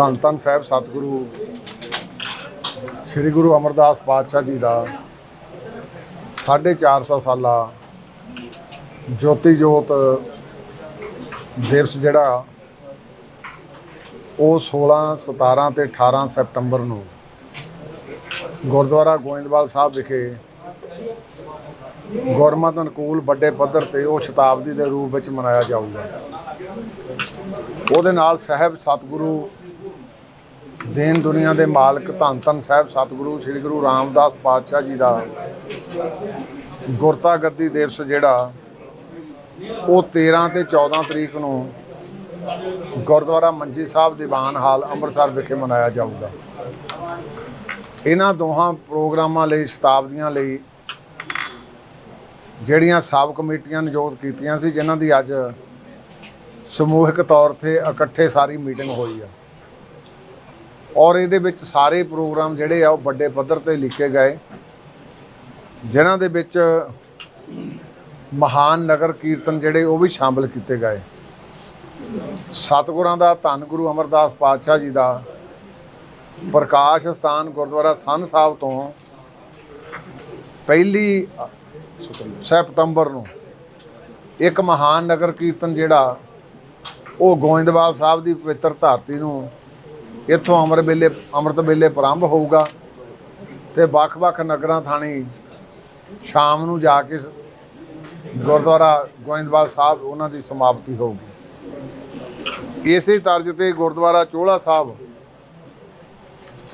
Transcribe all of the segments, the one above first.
ਧੰਨ ਧੰਨ ਸਾਹਿਬ ਸਤਿਗੁਰੂ, ਸ੍ਰੀ ਗੁਰੂ ਅਮਰਦਾਸ ਪਾਤਸ਼ਾਹ ਜੀ ਦਾ 450 ਸਾਲਾ ਜੋਤੀ ਜੋਤ ਦਿਵਸ ਜਿਹੜਾ ਉਹ 16 17 ਤੇ 18 ਸਤੰਬਰ ਨੂੰ ਗੁਰਦੁਆਰਾ ਗੋਇੰਦਵਾਲ ਸਾਹਿਬ ਵਿਖੇ ਗੁਰਮਤ ਅਨੁਕੂਲ ਵੱਡੇ ਪੱਧਰ ਤੇ ਉਹ ਸ਼ਤਾਬਦੀ ਦੇ ਰੂਪ ਵਿੱਚ ਮਨਾਇਆ ਜਾਊਗਾ। ਉਹਦੇ ਨਾਲ ਸਾਹਿਬ ਸਤਿਗੁਰੂ ਦੇਨ ਦੁਨੀਆ ਦੇ ਮਾਲਕ ਧੰਨ ਧੰਨ ਸਾਹਿਬ ਸਤਿਗੁਰੂ, ਸ੍ਰੀ ਗੁਰੂ ਰਾਮਦਾਸ ਪਾਤਸ਼ਾਹ ਜੀ ਦਾ ਗੁਰਤਾ ਗੱਦੀ ਦਿਵਸ ਜਿਹੜਾ, ਉਹ 13 ਤੇ 14 ਤਰੀਕ ਨੂੰ ਗੁਰਦੁਆਰਾ ਮੰਜੀ ਸਾਹਿਬ ਦੀਵਾਨ ਹਾਲ ਅੰਮ੍ਰਿਤਸਰ ਵਿਖੇ ਮਨਾਇਆ ਜਾਊਗਾ। ਇਹਨਾਂ ਦੋਹਾਂ ਪ੍ਰੋਗਰਾਮਾਂ ਲਈ, ਸ਼ਤਾਬਦੀਆਂ ਲਈ ਜਿਹੜੀਆਂ ਸਾਬ ਕਮੇਟੀਆਂ ਨਿਯੁਕਤ ਕੀਤੀਆਂ ਸੀ, ਜਿਨ੍ਹਾਂ ਦੀ ਅੱਜ ਸਮੂਹਿਕ ਤੌਰ ਤੇ ਇਕੱਠੇ ਸਾਰੀ ਮੀਟਿੰਗ ਹੋਈ ਆ। ਔਰ ਇਹਦੇ ਵਿੱਚ ਸਾਰੇ ਪ੍ਰੋਗਰਾਮ ਜਿਹੜੇ ਆ ਉਹ ਵੱਡੇ ਪੱਧਰ ਤੇ ਲਿਖੇ ਗਏ। ਜਿਨ੍ਹਾਂ ਦੇ ਵਿੱਚ ਮਹਾਨ ਨਗਰ ਕੀਰਤਨ ਜਿਹੜੇ ਉਹ ਵੀ ਸ਼ਾਮਲ ਕੀਤੇ ਗਏ। ਸਤਿਗੁਰਾਂ ਦਾ, ਧੰਨ ਗੁਰੂ ਅਮਰਦਾਸ ਪਾਤਸ਼ਾਹ ਜੀ ਦਾ, ਪ੍ਰਕਾਸ਼ ਸਥਾਨ ਗੁਰਦੁਆਰਾ ਸੰਨ ਸਾਹਿਬ ਤੋਂ ਪਹਿਲੀ ਸਪਟੰਬਰ ਨੂੰ ਇੱਕ ਮਹਾਨ ਨਗਰ ਕੀਰਤਨ ਜਿਹੜਾ ਉਹ ਗੋਇੰਦਵਾਲ ਸਾਹਿਬ ਦੀ ਪਵਿੱਤਰ ਧਰਤੀ ਨੂੰ ਇੱਥੋਂ ਅਮਰ ਵੇਲੇ, ਅੰਮ੍ਰਿਤ ਵੇਲੇ ਪ੍ਰਾਰੰਭ ਹੋਊਗਾ ਤੇ ਵੱਖ-ਵੱਖ ਨਗਰਾਂ, ਥਾਣੀ ਸ਼ਾਮ ਨੂੰ ਜਾ ਕੇ ਗੁਰਦੁਆਰਾ ਗੋਇੰਦਵਾਲ ਸਾਹਿਬ ਉਹਨਾਂ ਦੀ ਸਮਾਪਤੀ ਹੋਊਗੀ। ਇਸੇ ਤਰਜ਼ ਤੇ ਗੁਰਦੁਆਰਾ ਚੋਲਾ ਸਾਹਿਬ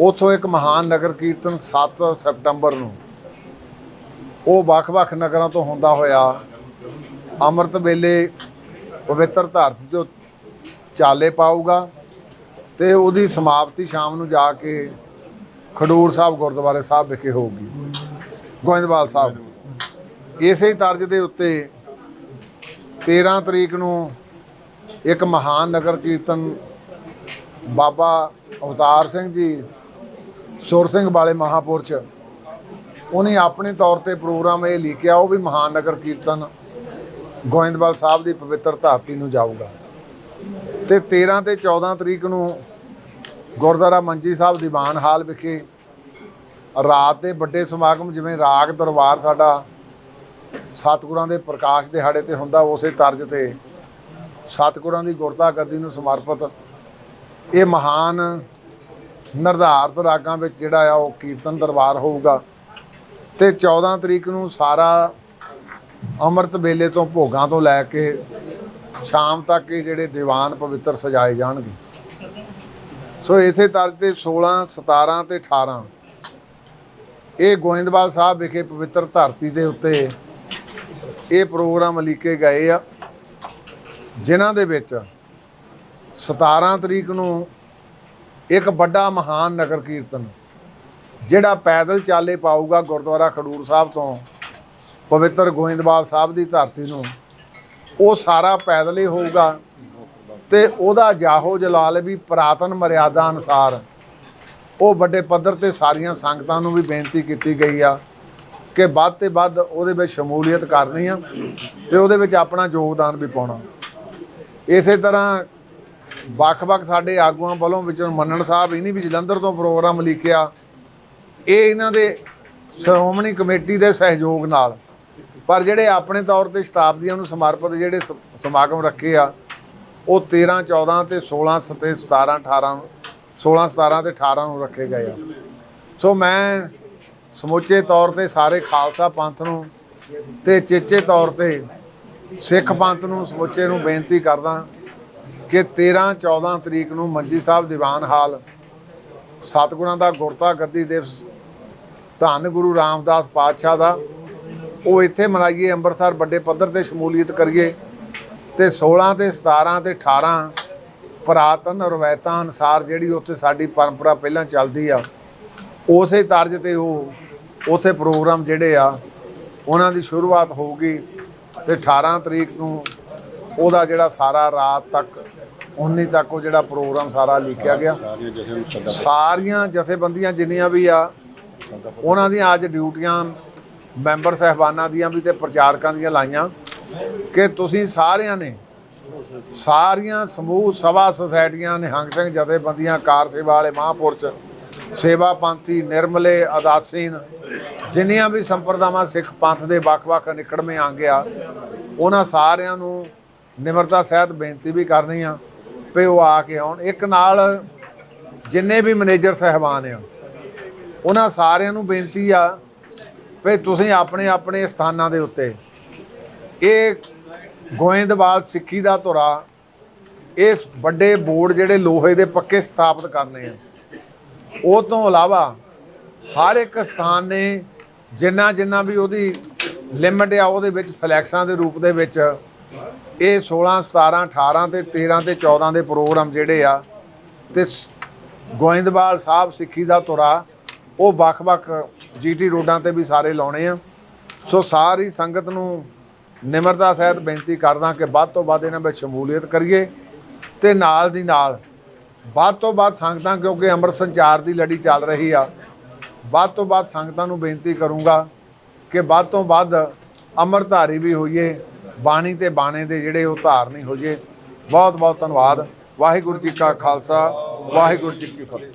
ਉਥੋਂ ਇੱਕ ਮਹਾਨ ਨਗਰ ਕੀਰਤਨ 7 ਸਤੰਬਰ ਨੂੰ ਉਹ ਵੱਖ-ਵੱਖ ਨਗਰਾਂ ਤੋਂ ਹੁੰਦਾ ਹੋਇਆ ਅੰਮ੍ਰਿਤ ਵੇਲੇ ਪਵਿੱਤਰ ਧਰਤੀ ਤੋਂ ਚਾਲੇ ਪਾਊਗਾ। ਤੇ ਉਹਦੀ ਸਮਾਪਤੀ ਸ਼ਾਮ ਨੂੰ ਜਾ ਕੇ ਖਡੂਰ ਸਾਹਿਬ ਗੁਰਦੁਆਰੇ ਸਾਹਿਬ ਵਿਖੇ ਹੋਊਗੀ। ਗੋਇੰਦਵਾਲ ਸਾਹਿਬ ਇਸੇ ਤਰਜ਼ ਦੇ ਉੱਤੇ 13 ਤਰੀਕ ਨੂੰ ਇੱਕ ਮਹਾਨ ਨਗਰ ਕੀਰਤਨ ਬਾਬਾ ਅਵਤਾਰ ਸਿੰਘ ਜੀ, ਸੁਰ ਸਿੰਘ ਵਾਲੇ ਮਹਾਪੁਰਸ਼ ਉਹਨੇ ਆਪਣੇ ਤੌਰ ਤੇ ਪ੍ਰੋਗਰਾਮ ਇਹ ਲਿਖਿਆ, ਉਹ ਵੀ ਮਹਾਨ ਨਗਰ ਕੀਰਤਨ ਗੋਇੰਦਵਾਲ ਸਾਹਿਬ ਦੀ ਪਵਿੱਤਰ ਧਰਤੀ ਨੂੰ ਜਾਊਗਾ। ਤੇ 13 ਤੇ 14 ਤਰੀਕ ਨੂੰ ਗੁਰਦੁਆਰਾ ਮੰਜੀ ਸਾਹਿਬ ਦੀਵਾਨ ਹਾਲ ਵਿਖੇ ਰਾਤ ਦੇ ਵੱਡੇ ਸਮਾਗਮ ਜਿਵੇਂ ਰਾਗ ਦਰਬਾਰ ਸਾਡਾ ਸਤਿਗੁਰਾਂ ਦੇ ਪ੍ਰਕਾਸ਼ ਦਿਹਾੜੇ ਤੇ ਹੁੰਦਾ, ਉਸੇ ਤਰਜ਼ ਤੇ ਸਤਿਗੁਰਾਂ ਦੀ ਗੁਰਤਾ ਗੱਦੀ ਨੂੰ ਸਮਰਪਿਤ ਇਹ ਮਹਾਨ ਨਿਰਧਾਰਤ ਰਾਗਾਂ ਵਿੱਚ ਜਿਹੜਾ ਆ ਉਹ ਕੀਰਤਨ ਦਰਬਾਰ ਹੋਊਗਾ ਤੇ 14 ਤਰੀਕ ਨੂੰ ਸਾਰਾ ਅੰਮ੍ਰਿਤ ਵੇਲੇ ਤੋਂ ਭੋਗਾਂ ਤੋਂ ਲੈ ਕੇ ਸ਼ਾਮ ਤੱਕ ਇਹ ਜਿਹੜੇ ਦੀਵਾਨ ਪਵਿੱਤਰ ਸਜਾਏ ਜਾਣਗੇ। ਸੋ ਇਸੇ ਤਰ੍ਹਾਂ ਤੇ 16 17 ਤੇ 18 ਇਹ ਗੋਇੰਦਵਾਲ ਸਾਹਿਬ ਵਿਖੇ ਪਵਿੱਤਰ ਧਰਤੀ ਦੇ ਉੱਤੇ ਇਹ ਪ੍ਰੋਗਰਾਮ ਲਿਖੇ ਗਏ ਆ, ਜਿਨ੍ਹਾਂ ਦੇ ਵਿੱਚ 17 ਤਰੀਕ ਨੂੰ ਇੱਕ ਵੱਡਾ ਮਹਾਨ ਨਗਰ ਕੀਰਤਨ, ਜਿਹੜਾ ਪੈਦਲ ਚਾਲੇ ਪਾਊਗਾ ਗੁਰਦੁਆਰਾ ਖਡੂਰ ਸਾਹਿਬ ਤੋਂ ਪਵਿੱਤਰ ਗੋਇੰਦਵਾਲ ਸਾਹਿਬ ਦੀ ਧਰਤੀ ਨੂੰ ਉਹ ਸਾਰਾ ਪੈਦਲ ਹੀ ਹੋਊਗਾ। ਤੇ ਉਹਦਾ ਜਾਹੋ ਜਲਾਲ ਵੀ ਪ੍ਰਾਤਨ ਮਰਿਆਦਾ ਅਨੁਸਾਰ ਉਹ ਵੱਡੇ ਪੱਧਰ ਤੇ ਸਾਰੀਆਂ ਸੰਗਤਾਂ ਨੂੰ ਵੀ ਬੇਨਤੀ ਕੀਤੀ ਗਈ ਆ ਕਿ ਵੱਧ ਤੇ ਵੱਧ ਉਹਦੇ ਵਿੱਚ ਸ਼ਮੂਲੀਅਤ ਕਰਨੀ ਆ ਤੇ ਉਹਦੇ ਵਿੱਚ ਆਪਣਾ ਯੋਗਦਾਨ ਵੀ ਪਾਉਣਾ। ਇਸੇ ਤਰ੍ਹਾਂ ਵੱਖ-ਵੱਖ ਸਾਡੇ ਆਗੂਆਂ ਵੱਲੋਂ ਵਿੱਚੋਂ ਮੰਨਣ ਸਾਹਿਬ, ਇਹਨੇ ਵੀ ਜਲੰਧਰ ਤੋਂ ਪ੍ਰੋਗਰਾਮ ਲਿਖਿਆ। ਇਹ ਇਹਨਾਂ ਦੇ ਸ਼੍ਰੋਮਣੀ ਕਮੇਟੀ ਦੇ ਸਹਿਯੋਗ ਨਾਲ ਪਰ ਜਿਹੜੇ ਆਪਣੇ ਤੌਰ ਤੇ ਸ਼ਤਾਬਦੀਆਂ ਨੂੰ ਸਮਰਪਿਤ ਜਿਹੜੇ ਸ- ਸਮਾਗਮ ਰੱਖੇ ਆ, ਉਹ 13 14 ਤੇ 16 ਤੇ 17 18 16 17 ਤੇ 18 ਨੂੰ ਰੱਖੇ ਗਏ ਆ। ਸੋ ਮੈਂ ਸਮੁੱਚੇ ਤੌਰ ਤੇ ਸਾਰੇ ਖਾਲਸਾ ਪੰਥ ਨੂੰ ਤੇ ਚੇਚੇ ਤੌਰ ਤੇ ਸਿੱਖ ਪੰਥ ਨੂੰ ਸਮੁੱਚੇ ਨੂੰ ਬੇਨਤੀ ਕਰਦਾ ਕਿ 13 14 ਤਰੀਕ ਨੂੰ ਮੰਜੀ ਸਾਹਿਬ ਦੀਵਾਨ ਹਾਲ, ਸਤਿਗੁਰਾਂ ਦਾ ਗੁਰਤਾ ਗੱਦੀ ਦਿਵਸ, ਧੰਨ ਗੁਰੂ ਰਾਮਦਾਸ ਪਾਤਸ਼ਾਹ ਦਾ ਉਹ ਇੱਥੇ ਮਨਾਈਏ, ਅੰਮ੍ਰਿਤਸਰ ਵੱਡੇ ਪੱਧਰ ਤੇ ਸ਼ਮੂਲੀਅਤ ਕਰੀਏ ਤੇ 16 ਤੇ 17 ਤੇ 18 ਪੁਰਾਤਨ ਰਵਾਇਤਾਂ ਅਨੁਸਾਰ ਜਿਹੜੀ ਉੱਥੇ ਸਾਡੀ ਪਰੰਪਰਾ ਪਹਿਲਾਂ ਚੱਲਦੀ ਆ, ਉਸੇ ਤਰਜ਼ ਤੇ ਉਹ ਉਥੇ ਪ੍ਰੋਗਰਾਮ ਜਿਹੜੇ ਆ, ਉਹਨਾਂ ਦੀ ਸ਼ੁਰੂਆਤ ਹੋਊਗੀ ਤੇ 18 ਤਰੀਕ ਨੂੰ ਉਹਦਾ ਜਿਹੜਾ ਸਾਰਾ ਰਾਤ ਤੱਕ 19 ਤੱਕ ਉਹ ਜਿਹੜਾ ਪ੍ਰੋਗਰਾਮ ਸਾਰਾ ਲਿਖਿਆ ਗਿਆ। ਸਾਰੀਆਂ ਜਥੇਬੰਦੀਆਂ ਜਿੰਨੀਆਂ ਵੀ ਆ, ਉਹਨਾਂ ਦੀਆਂ ਅੱਜ ਡਿਊਟੀਆਂ ਮੈਂਬਰ ਸਹਿਬਾਨਾਂ ਦੀਆਂ ਵੀ ਤੇ ਪ੍ਰਚਾਰਕਾਂ ਦੀਆਂ ਲਾਈਆਂ ਕਿ ਤੁਸੀਂ ਸਾਰਿਆਂ ਨੇ ਸਾਰੀਆਂ ਸਮੂਹ ਸਭਾ ਸੁਸਾਇਟੀਆਂ, ਨਿਹੰਗ ਸਿੰਘ ਜਥੇਬੰਦੀਆਂ, ਕਾਰ ਸੇਵਾ ਵਾਲੇ ਮਹਾਂਪੁਰਸ਼, ਸੇਵਾ ਪੰਥੀ, ਨਿਰਮਲੇ ਅਦਾਸੀਨ ਜਿੰਨੀਆਂ ਵੀ ਸੰਪਰਦਾਵਾਂ ਸਿੱਖ ਪੰਥ ਦੇ ਵੱਖ-ਵੱਖ ਨਿਕੜਵੇਂ ਅੰਗ ਆ, ਉਹਨਾਂ ਸਾਰਿਆਂ ਨੂੰ ਨਿਮਰਤਾ ਸਹਿਤ ਬੇਨਤੀ ਵੀ ਕਰਨੀ ਆ ਵੀ ਉਹ ਆ ਕੇ ਆਉਣ। ਇੱਕ ਨਾਲ ਜਿੰਨੇ ਵੀ ਮੈਨੇਜਰ ਸਹਿਬਾਨ ਆ, ਉਹਨਾਂ ਸਾਰਿਆਂ ਨੂੰ ਬੇਨਤੀ ਆ ਵੀ ਤੁਸੀਂ ਆਪਣੇ ਆਪਣੇ ਸਥਾਨਾਂ ਦੇ ਉੱਤੇ। ਇਹ ਗੋਇੰਦਵਾਲ ਸਿੱਖੀ ਦਾ ਧੁਰਾ, ਇਸ ਵੱਡੇ ਬੋਰਡ ਜਿਹੜੇ ਲੋਹੇ ਦੇ ਪੱਕੇ ਸਥਾਪਿਤ ਕਰਨੇ ਆ, ਉਹ ਤੋਂ ਇਲਾਵਾ ਹਰ ਇੱਕ ਸਥਾਨ ਨੇ ਜਿੰਨਾ ਜਿੰਨਾ ਵੀ ਉਹਦੀ ਲਿਮਟ ਆ, ਉਹਦੇ ਵਿੱਚ ਫਲੈਕਸਾਂ ਦੇ ਰੂਪ ਦੇ ਵਿੱਚ ਇਹ 16 17 18 ਤੇ 13 ਤੇ 14 ਦੇ ਪ੍ਰੋਗਰਾਮ ਜਿਹੜੇ ਆ, ਤੇ ਸ- ਗੋਇੰਦਵਾਲ ਸਾਹਿਬ ਸਿੱਖੀ ਦਾ ਧੁਰਾ ਉਹ ਵੱਖ-ਵੱਖ ਜੀਟੀ ਰੋਡਾਂ ਤੇ ਵੀ ਸਾਰੇ ਲਾਉਣੇ ਆ। ਸੋ ਸਾਰੀ ਸੰਗਤ ਨੂੰ ਨਿਮਰਤਾ ਸਹਿਤ ਬੇਨਤੀ ਕਰਦਾ ਕਿ ਵੱਧ ਤੋਂ ਵੱਧ ਇਹਨਾਂ ਵਿੱਚ ਸ਼ਮੂਲੀਅਤ ਕਰੀਏ ਤੇ ਨਾਲ ਦੀ ਨਾਲ ਵੱਧ ਤੋਂ ਵੱਧ ਸੰਗਤਾਂ, ਕਿਉਂਕਿ ਅੰਮ੍ਰਿਤ ਸੰਚਾਰ ਦੀ ਲੜੀ ਚੱਲ ਰਹੀ ਆ, ਵੱਧ ਤੋਂ ਵੱਧ ਸੰਗਤਾਂ ਨੂੰ ਬੇਨਤੀ ਕਰੂੰਗਾ ਕਿ ਵੱਧ ਤੋਂ ਵੱਧ ਅੰਮ੍ਰਿਤਧਾਰੀ ਵੀ ਹੋਈਏ, ਬਾਣੀ ਤੇ ਬਾਣੇ ਦੇ ਜਿਹੜੇ ਉਹ ਧਾਰਨੀ ਹੋ ਜੇ ਬਹੁਤ ਬਹੁਤ ਧੰਨਵਾਦ। ਵਾਹਿਗੁਰੂ ਜੀ ਕਾ ਖਾਲਸਾ, ਵਾਹਿਗੁਰੂ ਜੀ ਕੀ ਫਤਿਹ।